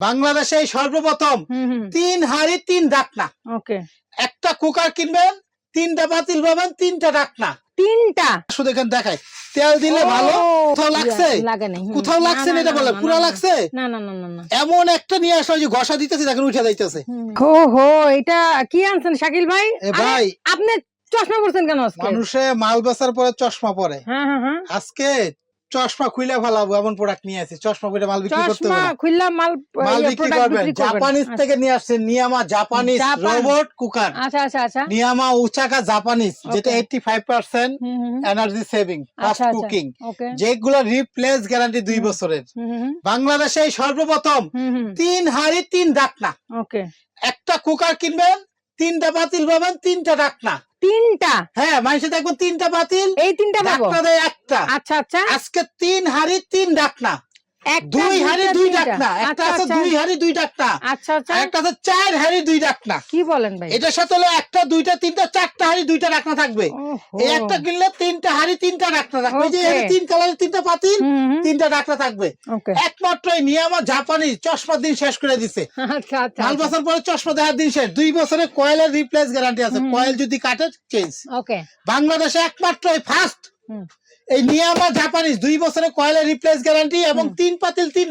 বাংলাদেশে সর্বপ্রথম তিন হাড়ি তিন ডাকনা। ওকে। একটা কুকার কিনবেন তিনটা পাতিল পাবেন তিনটা ডাকনা। তিনটা? শুধু এখানে দেখায় তেল দিলে ভালো। কোথাও লাগছে। কোথাও লাগছে না এটা বলে? পুরো লাগছে? না না না না না। এমন একটা নিয়ে আসা যে ঘষা দিতেছে দেখেন উঠে যাইতেছে। ও হো এটা কি আনছেন শাকিল ভাই? ভাই। আপনি চশমা পরছেন কেন আজকে? মানুষে মাল বেচার পরে চশমা পরে। হ্যাঁ হ্যাঁ হ্যাঁ। আজকে চশমা খুলে ফেলাবো এমন প্রোডাক্ট নিয়ে আসি। চশমা খুলে মাল বিক্রি করতে চশমা হবে মাল মাল ইয়ে, বিক্রি করবেন। জাপানিজ থেকে নিয়ে আসছেন নিয়ামা জাপানিজ রোবট কুকার আচ্ছা আচ্ছা আচ্ছা। নিয়ামা উচাকা জাপানিজ যেটা Okay. এইটটি ফাইভ পার্সেন্ট হুম হুম হুম। এনার্জি সেভিং ফাস্ট আচ্ছা। আচ্ছা কুকিং যেগুলো রিপ্লেস গ্যারান্টি দুই হুম। বছরের। বাংলাদেশে সর্বপ্রথম তিন হাড়ি তিন ডাকনা ওকে একটা কুকার কিনবেন তিনটা বাতিল পাবেন তিনটা ডাকনা। তিনটা? হ্যাঁ মানুষে দেখবেন তিনটা বাতিল এই তিনটা ডাকনা দেয় একটা। আচ্ছা আচ্ছা। আজকে তিন হাড়ি তিন ডাকনা। দুই হাড়ি দুই তিনটা। ডাকনা একটা আচ্ছা, আছে আচ্ছা। দুই হাড়ি দুই ডাকনা আচ্ছা আচ্ছা। একটা আছে চার হাড়ি দুই ডাকনা। কি বলেন ভাই? এটার সাথে হলো একটা দুইটা তিনটা চারটা হাড়ি দুইটা ডাকনা থাকবে। এই একটা কিনলে তিনটা হাড়ি তিনটা ডাকনা থাকবে। যে Okay. তিন কালারের তিনটা পাতিল হুম হুম, তিনটা ডাকনা থাকবে। একমাত্র এই নিয়ামা জাপানি চশমার দিন শেষ করে দিছে। মাল বছর পরে চশমা দেওয়ার দিন শেষ। দুই বছরের কয়েলের রিপ্লেস গ্যারান্টি আছে। কয়েল যদি কাটে চেঞ্জ ওকে বাংলাদেশে একমাত্র এই ফার্স্ট। এই নিয়ামা জাপানিজ দুই কয়েলের রিপ্লেস গ্যারান্টি এবং তিন পাতিল তিন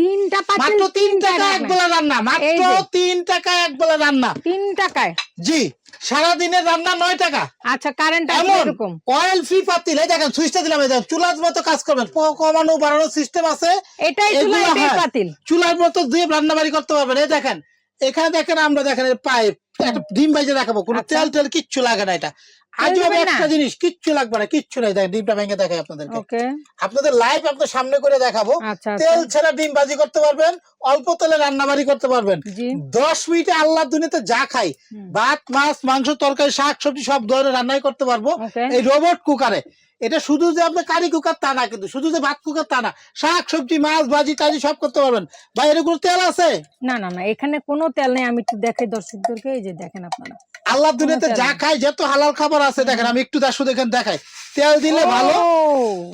তিনটা পাতিল মাত্র তিন টাকা এক বেলা রান্না মাত্র তিন টাকা এক বেলা রান্না। তিন টাকায়। জি সারা দিনের রান্না নয় টাকা। আচ্ছা কারেন্ট এরকম অয়েল ফ্রি পাতিল এই দেখেন সুইচটা দিলাম এই দেখেন চুলার মতো কাজ করবেন কমানো বাড়ানোর সিস্টেম আছে। এটাই চুলা এগুলো এটাই হ্যাঁ। পাতিল। চুলার মতো দিয়ে রান্না বাড়ি করতে পারবেন এই দেখেন। এখানে দেখেন আমরা দেখেন পাইপ একটা ডিম ভাইজে দেখাবো কোনো আচ্ছা। তেল টেল কিচ্ছু লাগে না এটা। আজব একটা জিনিস কিচ্ছু লাগবে না কিচ্ছু নাই। দেখেন ডিমটা ভেঙে দেখাই আপনাদেরকে। আপনাদের লাইভ সামনে করে দেখাবো। আচ্ছা তেল আচ্ছা ছাড়া ডিম ভাজি করতে পারবেন অল্প তেলে রান্নাবাড়ি করতে পারবেন। দশ মিনিটে আল্লাহ দুনিয়াতে যা খাই ভাত মাছ মাংস তরকারি শাক সবজি সব ধরনের রান্নাই করতে পারব। এই রোবট কুকারে এটা শুধু যে আপনার কারি কুকার তা না কিন্তু শুধু যে ভাত কুকার তা না শাক সবজি মাছ ভাজি তাজি সব করতে পারবেন। ভাই এর কোনো তেল আছে? না না না এখানে কোনো তেল নেই আমি একটু দেখাই দর্শকদেরকে এই যে দেখেন আপনারা। আল্লাহ দুনিয়াতে যা খায় খাই যত হালাল খাবার আছে দেখেন আমি একটু দাসু দেখেন দেখাই। তেল দিলে ভালো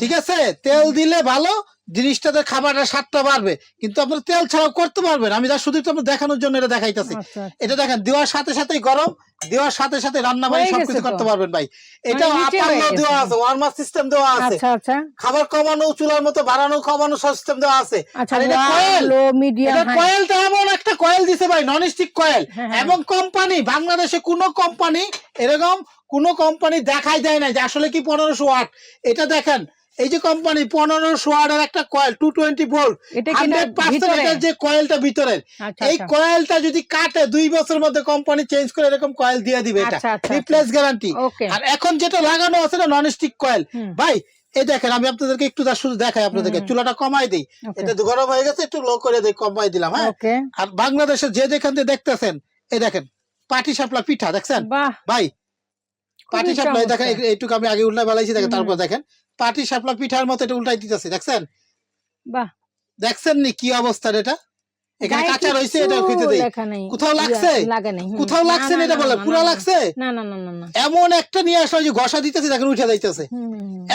ঠিক আছে? তেল দিলে ভালো জিনিসটাতে খাবারটা স্বাদটা বাড়বে কিন্তু আপনার তেল ছাড়াও করতে পারবেন। আমি যা শুধু আপনার দেখানোর জন্য এটা দেখাইতেছি। আচ্ছা এটা দেখেন দেওয়ার সাথে সাথেই গরম দেওয়ার সাথে সাথে রান্না বাড়ি সবকিছু করতে পারবেন ভাই। এটা মানে আপান্ন দেওয়া আছে ওয়ার্মার সিস্টেম দেওয়া আছে। আচ্ছা আচ্ছা। খাবার কমানো চুলার মতো বাড়ানো কমানো সিস্টেম দেওয়া আছে। আচ্ছা আর এটা কয়েল এটা কয়েলটা এমন একটা কয়েল দিছে ভাই নন স্টিক কয়েল। এবং কোম্পানি বাংলাদেশে কোনো কোম্পানি এরকম কোনো কোম্পানি দেখাই দেয় না যে আসলে কি পনেরোশো ওয়াট এটা দেখেন এই যে কোম্পানি পনেরোশো ওয়াটের একটা coil two twenty volt hundred percent ভিতরে। যে কয়েলটা ভিতরের আচ্ছা এই আচ্ছা। কয়েলটা যদি কাটে দুই বছরের মধ্যে কোম্পানি চেঞ্জ করে এরকম কয়েল দিয়ে দিবে এটা। আচ্ছা, আচ্ছা, রিপ্লেস গ্যারান্টি আর এখন যেটা লাগানো আছে না নন স্টিক কয়েল ভাই এই দেখেন আমি আপনাদেরকে একটু তার শুধু দেখাই আপনাদেরকে। চুলাটা কমাই দিই। এটা গরম হয়ে গেছে একটু লো করে দিই কমাই দিলাম হ্যাঁ? আর বাংলাদেশে যে যেখান থেকে দেখতেছেন এই দেখেন পাটি সাপলা পিঠা দেখছেন? ভাই পাটি খুবই দেখেন। এইটুকু আমি আগে উল্টা বেলাইছি দেখেন তারপর দেখেন পাটি সাপলা পিঠার মতো এটা উল্টাই দিতেছে দেখছেন? বাহ। দেখছেন নি কি অবস্থা এটা? এখানে কাঁচা রয়েছে এটা খুঁজে দেই। কোথাও লাগছে? কোথাও লাগছে না এটা বলে? পুরো লাগছে? না না না না এমন একটা নিয়ে আসলো যে ঘষা দিতেছে দেখেন উঠে যাইতেছে।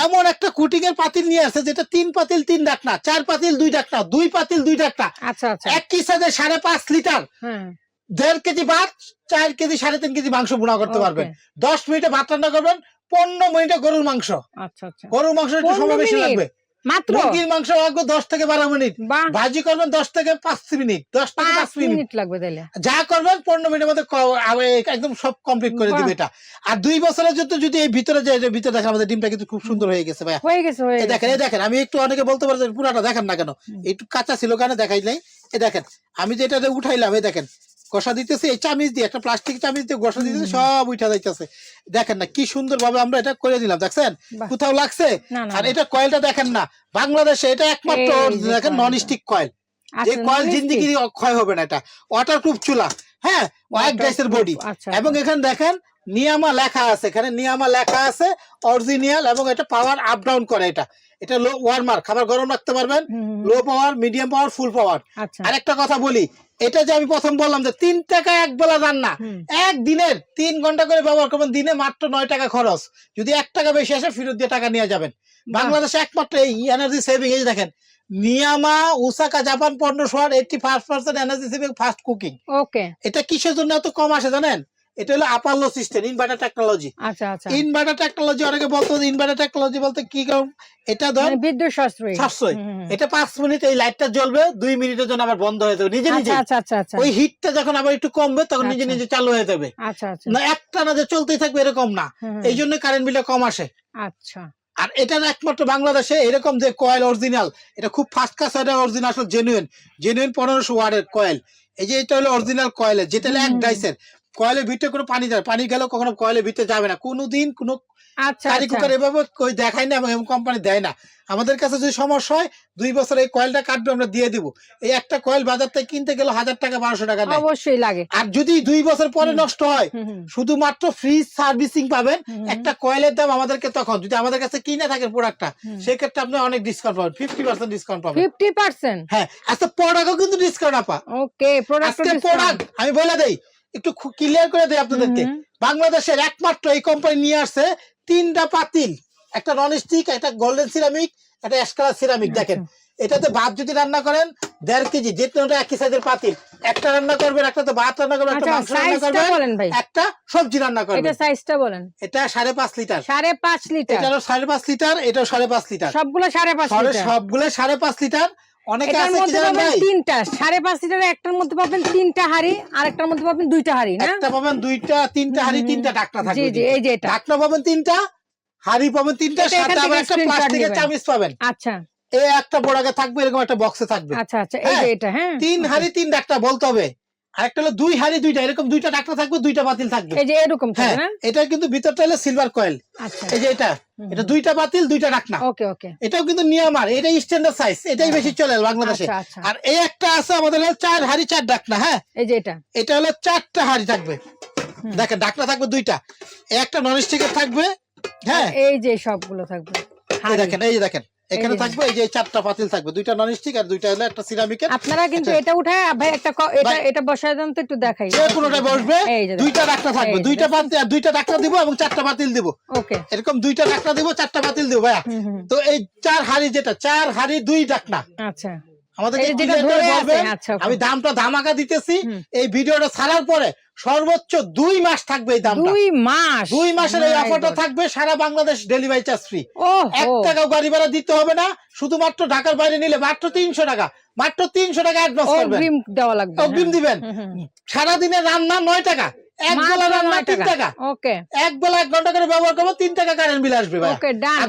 এমন একটা কুটিং এর পাতিল নিয়ে আসছে যেটা তিন পাতিল তিন ডাকনা চার পাতিল দুই ডাকনা দুই পাতিল দুই ডাকনা। আচ্ছা আচ্ছা। এক কি সাথে সাড়ে পাঁচ লিটার হ্যাঁ দেড় কেজি ভাত চার কেজি সাড়ে তিন কেজি মাংস বুনা করতে পারবেন। দশ মিনিটে ভাত রান্না করবেন পনেরো মিনিটে গরুর মাংস। আচ্ছা আচ্ছা। গরুর মাংস একটু সময় বেশি লাগবে। মাত্র? মুরগির মাংস লাগবে দশ থেকে বারো মিনিট। ভাজি করবেন দশ থেকে পাঁচ মিনিট। দশ থেকে পাঁচ মিনিট। লাগবে তাইলে। যা করবেন পনেরো মিনিটের মধ্যে একদম সব কমপ্লিট করে দিবে এটা। আর দুই বছরের জন্য যদি এই ভিতরে যে এটার ভিতরে দেখেন আমাদের ডিমটা কিন্তু খুব সুন্দর হয়ে গেছে ভাইয়া। হয়ে গেছে দেখেন এই দেখেন আমি একটু অনেকে বলতে পারে পুরাটা দেখেন না কেন। একটু কাঁচা ছিল কেন দেখাই নাই। এ দেখেন আমি যে এটা উঠাইলাম এই দেখেন কষা দিতেছি এই চামিচ দিয়ে একটা প্লাস্টিক চামিচ দিয়ে কষা দিতেছি। সব উঠা যাইতেছে। দেখেন না কি সুন্দর ভাবে আমরা এটা করে দিলাম দেখছেন? কোথাও লাগছে? আর এটা কয়েলটা দেখেন না বাংলাদেশে এটা একমাত্র দেখেন নন স্টিক কয়েল। আচ্ছা, কয়েল জিন্দিগি ক্ষয় হবে না এটা। ওয়াটার প্রুফ চুলা হ্যাঁ? ওয়াইট গ্যাসের বডি এবং এখানে দেখেন নিয়ামা লেখা আছে এখানে নিয়ামা লেখা আছে অরিজিনাল এবং এটা পাওয়ার আপ ডাউন করে এটা। এটা লো ওয়ার্মার খাবার গরম রাখতে পারবেন লো পাওয়ার মিডিয়াম পাওয়ার ফুল পাওয়ার আচ্ছা। আরেকটা কথা বলি এটা যে আমি প্রথম বললাম যে তিন টাকা এক বেলা রান্না না। এক দিনের তিন ঘণ্টা করে ব্যবহার করবেন দিনে মাত্র নয় টাকা খরচ। যদি এক টাকা বেশি আসে ফিরত দিয়ে টাকা নিয়ে যাবেন। বাংলাদেশে একমাত্র এই এনার্জি সেভিং এই দেখেন নিয়ামা ওসাকা জাপান পনেরোশো সোয়ার eighty first percent energy saving first cooking okay এটা কিসের জন্য এত কম আসে জানেন? এটা হলো আপালো সিস্টেম ইনভার্টার টেকনোলজি আচ্ছা আচ্ছা। ইনভার্টার টেকনোলজি অনেকে বলতো ইনভার্টার টেকনোলজি বলতে কি কারণ এটা ধর মানে বিদ্যুৎ সাশ্রয়ী। সাশ্রয়। এটা পাঁচ মিনিট এই লাইটটা জ্বলবে দুই মিনিটের জন্য আবার বন্ধ হয়ে যাবে নিজে নিজে। আচ্ছা আচ্ছা আচ্ছা। আচ্ছা ওই হিটটা যখন আবার একটু কমবে তখন নিজে আচ্ছা। নিজে চালু হয়ে যাবে। আচ্ছা আচ্ছা। না একটা না যে চলতেই থাকবে এরকম না। এই জন্য কারেন্ট বিলটা কম আসে। আচ্ছা। আর এটার একমাত্র বাংলাদেশে এরকম যে কয়েল অরিজিনাল এটা খুব ফাস্ট কাজ এটা অরিজিনাল জেনুইন জেনুইন পনেরোশো ওয়ার্ডের কয়েল এই যে এটা হলো অরিজিনাল কয়েল যেটা হলো এক। ডাইসের কয়েলের ভিতরে কোনো পানি যাবে পানি গেলেও কখনো কয়েলের ভিতরে যাবে না। কোনোদিন কোনো আচ্ছা কারি আচ্ছা। কুকার এভাবে কই দেখায় না এবং কোম্পানি দেয় না। আমাদের কাছে যদি সমস্যা হয় দুই বছর এই কয়েলটা কাটবে আমরা দিয়ে দিব। এই একটা কয়েল বাজার থেকে কিনতে গেলে হাজার টাকা বারোশো টাকা অবশ্যই লাগে। আর যদি দুই বছর পরে নষ্ট হয় শুধুমাত্র ফ্রি সার্ভিসিং পাবেন। একটা কয়েলের দাম আমাদেরকে তখন যদি আমাদের কাছে কিনে থাকেন প্রোডাক্টটা। সেক্ষেত্রে আপনি অনেক ডিসকাউন্ট পাবেন ফিফটি পার্সেন্ট ডিসকাউন্ট পাবেন। 50% হ্যাঁ আচ্ছা প্রোডাক্টও কিন্তু ডিসকাউন্ট আপা। ওকে প্রোডাক্ট আমি বলে দেই একটু ক্লিয়ার করে দেই আপনাদেরকে। বাংলাদেশের একমাত্র এই কোম্পানি নিয়ে আসছে তিনটা পাতিল। একটা নন স্টিক একটা গোল্ডেন সিরামিক একটা সিরামিক আচ্ছা। দেখেন। এটাতে ভাত যদি রান্না করেন দেড় কেজি যে তিনটা একই সাইজের পাতিল একটা রান্না করবেন একটা তো ভাত রান্না করবেন একটা আচ্ছা মাংস রান্না করবেন একটা সবজি রান্না এটা করবেন সাইজটা বলেন। এটা সাড়ে পাঁচ লিটার। সাড়ে পাঁচ লিটার। এটারও সাড়ে পাঁচ লিটার এটাও সাড়ে পাঁচ লিটার। সবগুলো সাড়ে পাঁচ লিটার। সবগুলো সাড়ে পাঁচ লিটার। অনেকে এটার মধ্যে পাবেন তিনটা সাড়ে পাঁচ লিটার একটার মধ্যে পাবেন তিনটা হাড়ি আর একটার মধ্যে পাবেন দুইটা হাড়ি না? একটা পাবেন দুইটা তিনটা হাড়ি হুম, তিনটা ডাকনা থাকবে জি এই যে এটা। ঢাকনা পাবেন তিনটা হাড়ি পাবেন তিনটা সাথে আবার থেকে একটা প্লাস্টিকের চামিচ পাবেন। আচ্ছা। এই একটা বড়াকে থাকবে এরকম একটা বক্সে থাকবে। আচ্ছা আচ্ছা এই যে হ্যাঁ, এটা হ্যাঁ। তিন Okay. হাড়ি তিন ডাক্তার বলতে হবে। আরেকটা হলো দুই হাড়ি দুইটা এরকম দুইটা ডাকটা থাকবে দুইটা বাতিল থাকবে। এই যে এরকম হ্যাঁ এটা কিন্তু ভিতরটা হলো সিলভার কয়েল আচ্ছা। এই যে এটা এটা দুইটা বাতিল দুইটা ডাকনা। ওকে ওকে। এটাও কিন্তু নিয়ামার এটাই স্ট্যান্ডার্ড সাইজ এটাই বেশি চলে বাংলাদেশে। আচ্ছা আচ্ছা। আর এই একটা আছে আমাদের হলো চার হাড়ি চার ডাকনা হ্যাঁ? এই যে এটা। এটা হলো চারটা হাড়ি থাকবে। দেখেন ডাকনা থাকবে দুইটা। একটা নন স্টিকের থাকবে হ্যাঁ? এই যে সবগুলো থাকবে। দেখেন এই যে দেখেন। এখানে থাকবে এই যে চারটা পাতিল থাকবে। দুইটা নন স্টিক আর দুইটা হলো একটা সিরামিকের আপনারা কিন্তু আচ্ছা। এটা উঠায় ভাই একটা এটা ভাই- এটা বসায় দেন তো একটু দেখাই। যে কোনটা বসবে দুইটা ডাকনা থাকবে। দুইটা পাতি আর দুইটা ডাকনা দিব এবং চারটা পাতিল দিব। ওকে। এরকম দুইটা ডাকনা দিব চারটা পাতিল দিব ভাইয়া। হুম। তো এই চার হাড়ি যেটা চার হাড়ি দুই ডাকনা। আচ্ছা। আচ্ছা. আমি দামটা ধামাকা দিতেছি এই ভিডিওটা ছাড়ার পরে সর্বোচ্চ দুই মাস থাকবে এই দামটা। দুই মাস? দুই মাসের এই অফারটা থাকবে সারা বাংলাদেশ ডেলিভারি চার্জ ফ্রি এক টাকাও গাড়ি ভাড়া দিতে হবে না শুধুমাত্র ঢাকার বাইরে নিলে মাত্র তিনশো টাকা। মাত্র তিনশো টাকা অ্যাডভান্স করবেন। দেওয়া লাগবে। অগ্রিম দিবেন। সারাদিনে রান্না নয় টাকা এক বেলা রান্না তিন টাকা। ওকে। এক বেলা এক ঘণ্টা করে ব্যবহার করব তিন টাকা কারেন্ট বিল আসবে ভাই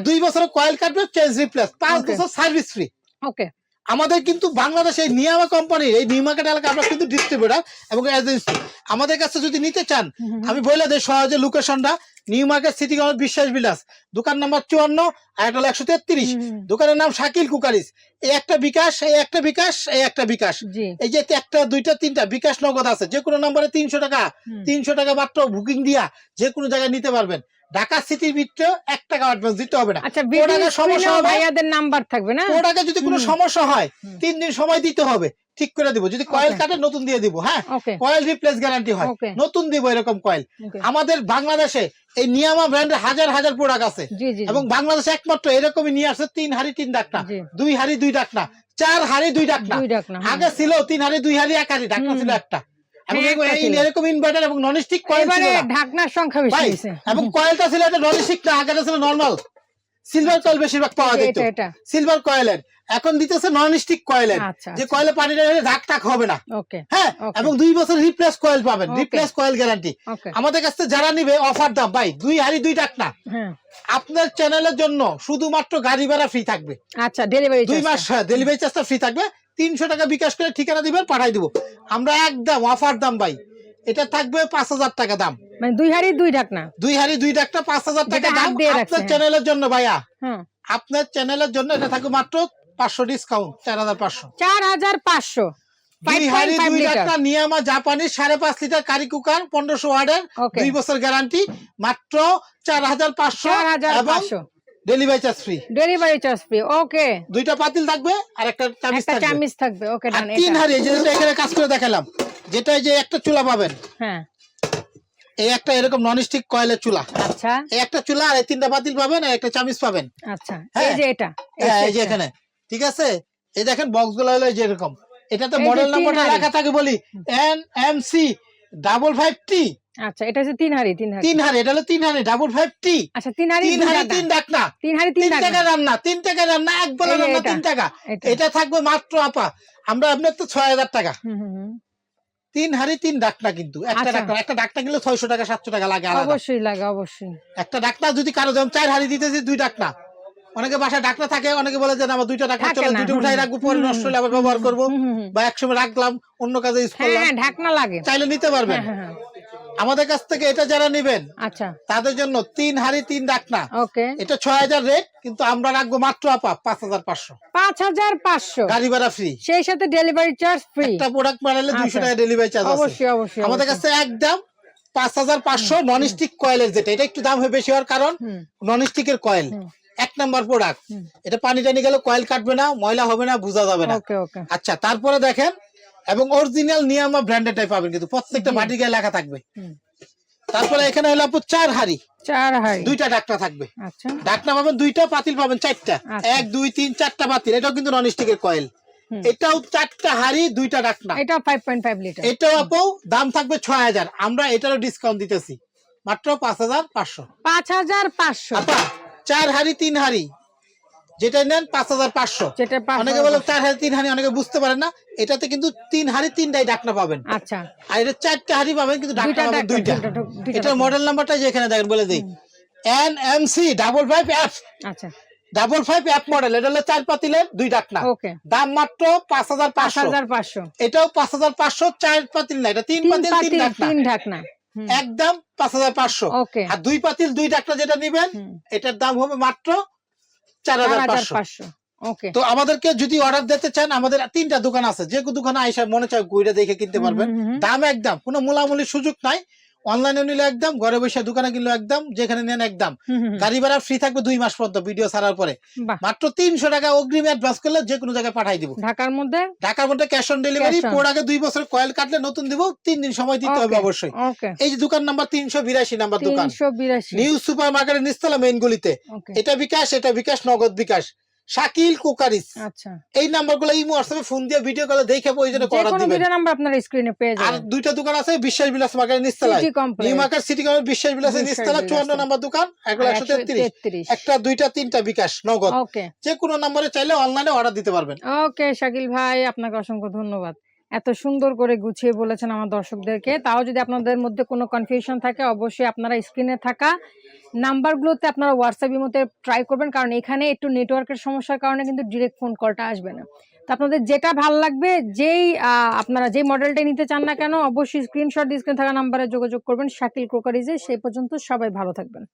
দুই বছরের কয়েল কাটবে চেঞ্জ রিপ্লেস পাঁচ বছর সার্ভিস ফ্রি ওকে। আমাদের কিন্তু বাংলাদেশে এই নিয়ামা কোম্পানির এই নিউ মার্কেট এলাকা আমরা কিন্তু ডিস্ট্রিবিউটার এবং এজেন্সি আমাদের কাছে যদি নিতে চান আমি বলে দেই সহজে লোকেশনটা নিউ মার্কেট সিটি কলেজ বিশ্বাস বিলাস। দোকান নাম্বার চুয়ান্ন একটা একশো তেত্রিশ। দোকানের নাম শাকিল কুকারিস। এই একটা বিকাশ এই একটা বিকাশ এই একটা বিকাশ। এই যে একটা দুইটা তিনটা বিকাশ নগদ আছে। যে কোনো নম্বরে তিনশো টাকা তিনশো টাকা মাত্র বুকিং দিয়া যে কোনো জায়গায় নিতে পারবেন। ঢাকা সিটির ভিতরে এক টাকা অ্যাডভান্স দিতে হবে না। আচ্ছা সমস্যা হবে। ভাইয়াদের নাম্বার থাকবে না? ওটাকে যদি কোনো সমস্যা হয় তিন দিন সময় দিতে হবে ঠিক করে দিব। যদি কয়েল কাটে নতুন দিয়ে দিব হ্যাঁ? কয়েল রিপ্লেস গ্যারান্টি হয়। নতুন দিব এরকম কয়েল আমাদের বাংলাদেশে এই নিয়ামা ব্র্যান্ডের হাজার হাজার প্রোডাক্ট আছে। এবং বাংলাদেশে একমাত্র এরকমই নিয়ে আসছে তিন হাড়ি তিন ডাকনা। দুই হাড়ি দুই ডাকনা। চার হাড়ি দুই ডাকনা। আগে ছিল তিন হাড়ি দুই হাড়ি এক হাড়ি হুম। ছিল একটা। এবং একটা এই- ছিল। এরকম ইনভার্টার এবং নন স্টিক কয়েল ছিল না। ঢাকনার সংখ্যা বেশি ভাই, এবং কয়েলটা ছিল একটা নন স্টিক না আগে ছিল নর্মাল সিলভার কয়েল বেশিরভাগ পাওয়া যেত এটা এটা সিলভার কয়েলের এখন দিতেছে নন স্টিক কয়েলের আচ্ছা যে কয়েলে পানি ঢেলে ধাক টাক হবে না। হ্যাঁ এবং দুই বছর রিপ্লেস কয়েল পাবেন। রিপ্লেস কয়েল গ্যারান্টি আমাদের কাছে যারা নিবে অফার দাম ভাই দুই হাড়ি দুই টাক না। হ্যাঁ। আপনার চ্যানেলের জন্য শুধুমাত্র গাড়ি ভাড়া ফ্রি থাকবে। আচ্ছা ডেলিভারি দুই মাস ডেলিভারি চার্জটা ফ্রি থাকবে। তিনশো টাকা বিকাশ করে ঠিকানা দিবেন পাঠাই দিব। আমরা একদম অফার দাম ভাই। এটা থাকবে পাঁচ হাজার টাকা দাম। মানে দুই হাড়ি দুই ঢাকনা? দুই হাড়ি দুই টাকটা পাঁচ হাজার টাকা দাম। আপনার। চ্যানেলের জন্য ভাইয়া। হ্যাঁ। আপনার চ্যানেলের জন্য এটা থাকবে মাত্র পাঁচশো ডিসকাউন্ট চার হাজার পাঁচশো। চার হাজার পাঁচশো। দুই হাড়ি 5.5 দুই লিটার নিয়ামা জাপানি সাড়ে পাঁচ লিটার কারি কুকার পনেরোশো ওয়ার্ডের দুই বছর গ্যারান্টি মাত্র চার হাজার পাঁচশো এবং পাঁচশো। Delivery charge free delivery charge free okay দুইটা পাতিল থাকবে আর একটা চামিচ একটা থাকবে। চামিচ থাকবে ওকে ডান তিন হাড়ি যেটা এখানে কাজ করে দেখালাম। যেটা এই যে একটা চুলা পাবেন হ্যাঁ। এই একটা এরকম নন স্টিক কয়েলের চুলা। আচ্ছা। এই একটা চুলা আর এই তিনটা পাতিল পাবেন আর একটা চামিচ পাবেন। আচ্ছা হ্যাঁ। এই যে এটা হ্যাঁ, এই যে এখানে ঠিক আছে? এই দেখেন বক্সগুলো হলো যেরকম এটাতে এই যে মডেল নাম্বারটা লেখা থাকে বলি N M C double five T আচ্ছা এটা হচ্ছে তিন হাড়ি তিন হাড়ি। তিন হাড়ি এটা হলো তিন হাড়ি ডাবল আচ্ছা তিন হাড়ি তিন হাড়ি। তিন ডাকনা। তিন হাড়ি তিন টাকা রান্না তিন টাকা রান্না এক বলে রান্না তিন টাকা। এটা। থাকবে মাত্র আপা আমরা আপনার তো ছয় হাজার টাকা। তিন হাড়ি তিন ডাকনা কিন্তু। একটা আচ্ছা। ডাকনা একটা ডাকনা কিনলে ছয়শো টাকা সাতশো টাকা লাগে অবশ্যই লাগে অবশ্যই। একটা ডাকনা যদি কারও যেমন চার হাড়ি দিতেছি দুই ডাকনা। অনেকে বাসায় ডাকনা থাকে অনেকে বলে যে আমার দুইটা ডাকনা চলে দুইটা উঠাই রাখব পরে নষ্ট হলে আবার ব্যবহার করব। বা একসময় রাখলাম অন্য কাজে ইউজ হ্যাঁ করলাম। হ্যাঁ ঢাকনা লাগে। চাইলে নিতে পারবেন। হ্যাঁ। আমাদের কাছ থেকে এটা যারা নিবেন আচ্ছা। তাদের জন্য তিন হাড়ি তিন ডাকনা। ওকে। এটা ছয় হাজার রেট কিন্তু আমরা রাখব মাত্র আপা পাঁচ হাজার পাঁচশো। পাঁচ হাজার পাঁচশো। গাড়ি ভাড়া ফ্রি সেই সাথে ডেলিভারি চার্জ ফ্রি একটা প্রোডাক্ট বানালে দুইশো আচ্ছা। টাকা ডেলিভারি চার্জ অবশ্যই অবশ্যই আমাদের কাছে একদম পাঁচ হাজার পাঁচশো নন স্টিক কয়েলের যেটা এটা একটু দাম হয় বেশি হওয়ার কারণ নন স্টিকের কয়েল এক নাম্বার প্রোডাক্ট এটা পানি টানি গেলে কয়েল কাটবে না ময়লা হবে না বোঝা যাবে না। আচ্ছা তারপরে দেখেন এবং অরিজিনাল নিয়ামা ব্র্যান্ডেডটাই পাবেন কিন্তু প্রত্যেকটা। মাটি গায়ে লেখা থাকবে। তারপরে এখানে হলো আপু চার হাড়ি। চার হাড়ি। দুইটা ডাকনা থাকবে। আচ্ছা। ডাকনা পাবেন দুইটা পাতিল পাবেন চারটা। আচ্ছা। এক দুই তিন চারটা পাতিল। এটাও কিন্তু নন স্টিকের কয়েল এটাও চারটা হাড়ি দুইটা ডাকনা। এটা ফাইভ পয়েন্ট ফাইভ লিটার এটাও আপু দাম থাকবে ছয় হাজার। আমরা এটারও ডিসকাউন্ট দিতেছি। মাত্র পাঁচ হাজার পাঁচশো। পাঁচ হাজার পাঁচশো। আপা চার হাড়ি তিন হাড়ি। যেটা নেন পাঁচ হাজার পাঁচশো। অনেকে বলে চার হাড়ি তিন হাড়ি অনেকে বুঝতে পারেন না। এটাতে কিন্তু তিন হাড়ি তিনটাই ডাকনা পাবেন। আচ্ছা। আর এটা চারটা হাড়ি পাবেন কিন্তু ডাকনা পাবেন দুইটা। এটার মডেল নাম্বারটা যেখানে দেখেন বলে দিই। N M C double five F আচ্ছা। ডাবল ফাইভ এফ মডেল এটা হলো চার পাতিলের দুই ডাকনা। দাম মাত্র পাঁচ হাজার পাঁচ পাঁচশো। এটাও পাঁচ হাজার পাঁচশো চার পাতিল না এটা তিন পাতিল তিন ডাকনা। একদম পাঁচ হাজার পাঁচশো। আর দুই পাতিল দুই ডাকনা যেটা নিবেন এটার দাম হবে মাত্র চার হাজার পাঁচশো। তো আমাদেরকে যদি অর্ডার দিতে চান আমাদের তিনটা দোকান আছে। যে কোনো দোকানে আইসা মনে চায় ঘুরে দেখে কিনতে পারবেন। দাম একদম। কোনো মূলামূলির সুযোগ নাই। অনলাইনে নিলে একদম ঘরে বসে দোকানে কিনলে একদম যেখানে নেন একদম। গাড়ি ভাড়া ফ্রি থাকবে দুই মাস পর্যন্ত ভিডিও ছাড়ার পরে। মাত্র তিনশো টাকা অগ্রিম অ্যাডভান্স করলে যে কোনো জায়গায় পাঠাই দিব। ঢাকার মধ্যে? ঢাকার মধ্যে ক্যাশ অন ডেলিভারি আগে দুই বছর কয়েল কাটলে নতুন দিব তিন দিন সময় দিতে হবে অবশ্যই। এই যে দোকান নাম্বার তিনশো বিরাশি নাম্বার দোকান। নিউ সুপার মার্কেটের নিস্তলা মেইন গলিতে। এটা বিকাশ এটা বিকাশ নগদ বিকাশ। শাকিল কোকারিস। আচ্ছা। এই নাম্বারগুলো ইমো হোয়াটসঅ্যাপে ফোন দিয়ে ভিডিও কলে দেখে প্রয়োজনে কোনো দিবেন। দুইটা নাম্বার আপনার স্ক্রিনে পেয়ে যাবেন। আর দুইটা দোকান আছে বিশ্বাস বিলাস মার্কেটের নিস্তলায় city new market city complex Biswas বিলাসের নিস্তলা বিলাসে। চুয়ান্ন নাম্বার দোকান এগুলো একশো তেত্রিশ। তেত্রিশ। একটা দুইটা তিনটা বিকাশ নগদ। ওকে যে কোনো নম্বরে চাইলে অনলাইনে অর্ডার দিতে পারবেন। ওকে শাকিল ভাই আপনাকে অসংখ্য ধন্যবাদ। এত সুন্দর করে গুছিয়ে বলেছেন আমার দর্শকদেরকে। তাও যদি আপনাদের মধ্যে কোনো কনফিউশন থাকে, অবশ্যই আপনারা স্ক্রিনে থাকা নাম্বারগুলোতে আপনারা হোয়াটসঅ্যাপের মধ্যে ট্রাই করবেন, কারণ এখানে একটু নেটওয়ার্কের সমস্যার কারণে কিন্তু ডিরেক্ট ফোন কলটা আসবে না। তো আপনাদের যেটা ভালো লাগবে, যেই আপনারা যেই মডেলটা নিতে চান না কেন, অবশ্যই স্ক্রিনশট স্ক্রিন থাকা নাম্বারে যোগাযোগ করবেন। শাকিল ক্রোকারিজে সেই পর্যন্ত সবাই ভালো থাকবেন।